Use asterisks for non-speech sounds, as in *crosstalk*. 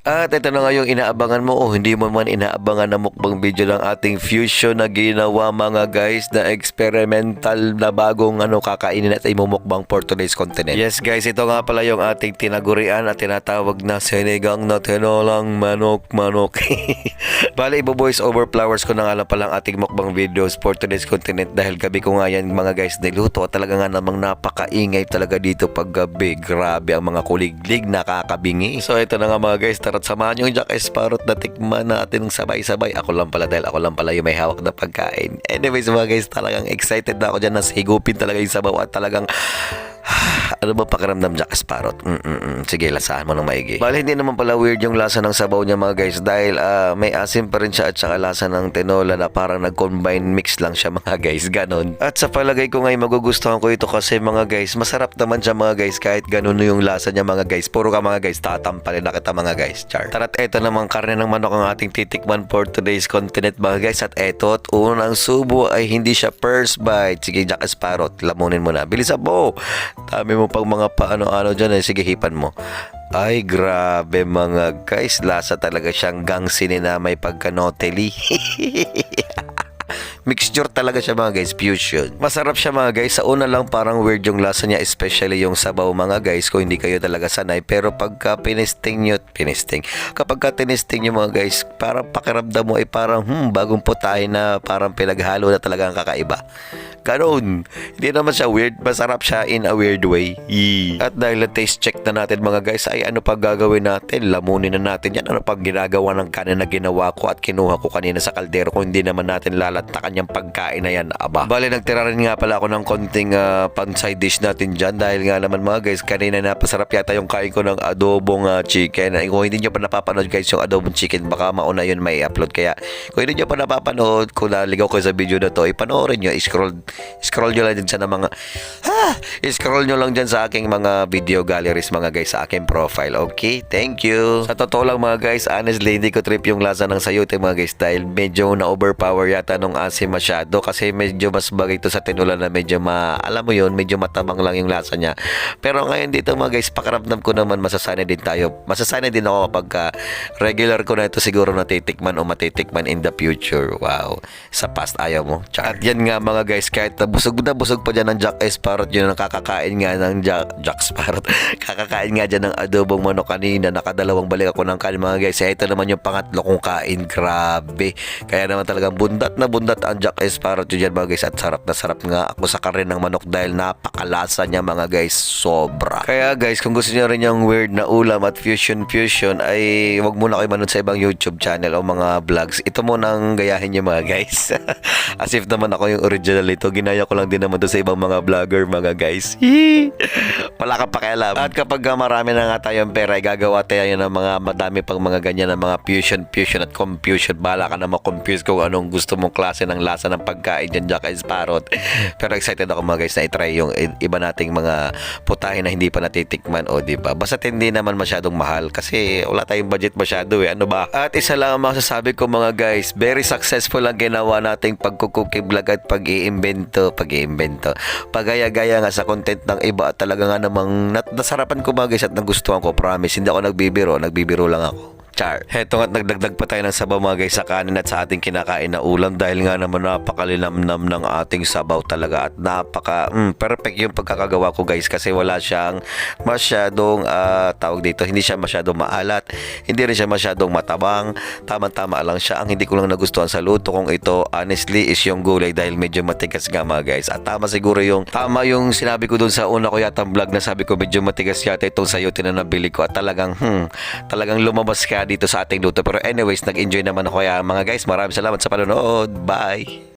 At ito na nga yung inaabangan mo o hindi mo man inaabangan na mukbang video ng ating fusion na ginawa mga guys na experimental na bagong ano kakainin at imumukbang for today's continent. Yes guys, ito nga pala yung ating tinagurian at tinatawag na sinigang na tinolang manok manok. *laughs* Bale, ibo voice over flowers ko na nga lang palang ating mukbang videos for today's continent dahil gabi ko nga yan mga guys niluto at talaga nga namang napakaingay talaga dito pag gabi. Grabe ang mga kuliglig nakakabingi. So ito na nga mga guys, tara't samahan yung Jack Esparot na tikman natin sabay-sabay. Ako lang pala dahil ako lang pala yung may hawak na pagkain. Anyways mga guys, talagang excited na ako dyan na higupin talaga yung sabaw at talagang ano ba pakiramdam Jack Sparrow? Mm-mm. Sige, lasahan mo ng maigi. Bale, hindi naman pala weird yung lasa ng sabaw niya mga guys dahil ah, may asim pa rin siya at saka lasa ng tinola na parang nag-combine mix lang siya *laughs* mga guys. Ganon. At sa palagay ko ngayon magugustuhan ko ito kasi mga guys, masarap naman siya mga guys kahit ganon yung lasa niya mga guys. Puro ka mga guys, tatampalin na kita mga guys. Char. Tara't eto naman karne ng manok ang ating titikman for today's continent mga guys. At eto at unang subo ay hindi siya first bite. Sige, Jack Sparrow, lamunin mo na. Bilisan mo. Dami mo pang mga paano-ano dyan eh. Sige, hipan mo. Ay, grabe mga guys. Lasa talaga siyang gangsin na may pagkanoteli. *laughs* Mixture talaga siya mga guys, fusion. Masarap siya mga guys. Sa una lang parang weird yung lasa niya, especially yung sabaw mga guys, kung hindi kayo talaga sanay. Pero pagka pinisting nyo, pinisting, kapag ka tinisting nyo mga guys, parang pakiramdam mo ay parang, hmm, bagong putahe na parang pinaghalo na talaga ang kakaiba. Ganon. Hindi naman siya weird. Masarap siya in a weird way. Yee. At dahil na-taste check na natin mga guys, ay ano pa gagawin natin? Lamunin na natin yan. Ano pag ginagawa ng kanin na ginawa ko at kinuha ko kanina sa kaldero kung hindi naman natin lalantakan yung pagkain na yan. Aba. Bale, nagtira rin nga pala ako ng konting uh, pan-side dish natin dyan dahil nga naman mga guys, kanina napasarap yata yung kain ko ng adobong uh, chicken. Ay, kung hindi nyo pa napapanood guys yung adobong chicken, baka mauna yun may upload. Kaya kung hindi nyo pa napapanood, kung naligaw ko sa video na to, ipanoorin nyo, scroll scroll nyo lang din sa mga ha, scroll nyo lang dyan sa aking mga video galleries mga guys sa aking profile. Okay thank you. Sa totoo lang mga guys honestly hindi ko trip yung lasa ng sayote mga guys dahil medyo na overpower yata nung asim masyado. Kasi medyo mas bagay to sa tinula na medyo ma alam mo yun medyo matabang lang yung lasa niya. Pero ngayon dito mga guys pakaramdam ko naman masasanay din tayo. Masasanay din ako kapag ka regular ko na ito siguro natitikman o matitikman in the future. Wow. Sa past ayaw mo. Char. at yan nga mga guys kahit na busog na busog pa dyan ng Jack Sparrow yun ang kakakain nga ng Jack, Jack Sparrow *laughs* kakakain nga dyan ng adobong manok kanina. Nakadalawang balik ako ng kanin mga guys. Ito naman yung pangatlo kong kain. Grabe. Kaya naman talagang bundat na bundat ang Jack Sparrow dyan mga guys. At sarap na sarap nga ako sa karin ng manok dahil napakalasa niya mga guys. Sobra. Kaya guys kung gusto niyo rin yung weird na ulam at fusion fusion ay wag muna kayo manood sa ibang YouTube channel o mga vlogs. Ito muna ang gayahin niyo mga guys. *laughs* As if naman ako yung original ito ginaya ko lang din naman to sa ibang mga vlogger mga guys. *laughs* Wala ka pakialam. At kapag marami na nga tayong pera ay gagawa tayo ng mga madami pang mga ganyan ng mga fusion fusion at confusion. Bala ka na ma-confuse kung anong gusto mong klase ng lasa ng pagkain dyan Jack and Sparrow *laughs* pero excited ako mga guys na itry yung iba nating mga putahe na hindi pa natitikman o di ba? Basta hindi naman masyadong mahal kasi wala tayong budget masyado eh. Ano ba? At isa lang ang masasabi ko mga guys very successful ang ginawa nating pagkukuki vlog at pag-iimbento pag-iimbento. Pagaya-gaya nga sa content ng iba talaga nga namang nat- nasarapan ko mga guys at nagustuhan ko promise hindi ako nagbibiro nagbibiro lang ako Char. Heto nga't nagdagdag pa tayo ng sabaw mga guys sa kanin at sa ating kinakain na ulam. Dahil nga naman napakalinamnam ng ating sabaw talaga. At napaka mm, perfect yung pagkakagawa ko guys. Kasi wala siyang masyadong ah, tawag dito hindi siya masyadong maalat. Hindi rin siya masyadong matabang. Tama-tama lang siya. Ang hindi ko lang nagustuhan sa luto kong ito honestly is yung gulay. Dahil medyo matigas nga mga guys. At tama siguro yung tama yung sinabi ko dun sa una ko yata vlog na sabi ko medyo matigas yata itong sayote na nabili ko. At talagang hmm, talagang lumabas ka dito sa ating luto. Pero anyways nag-enjoy naman ako kaya mga guys maraming salamat sa panonood. Bye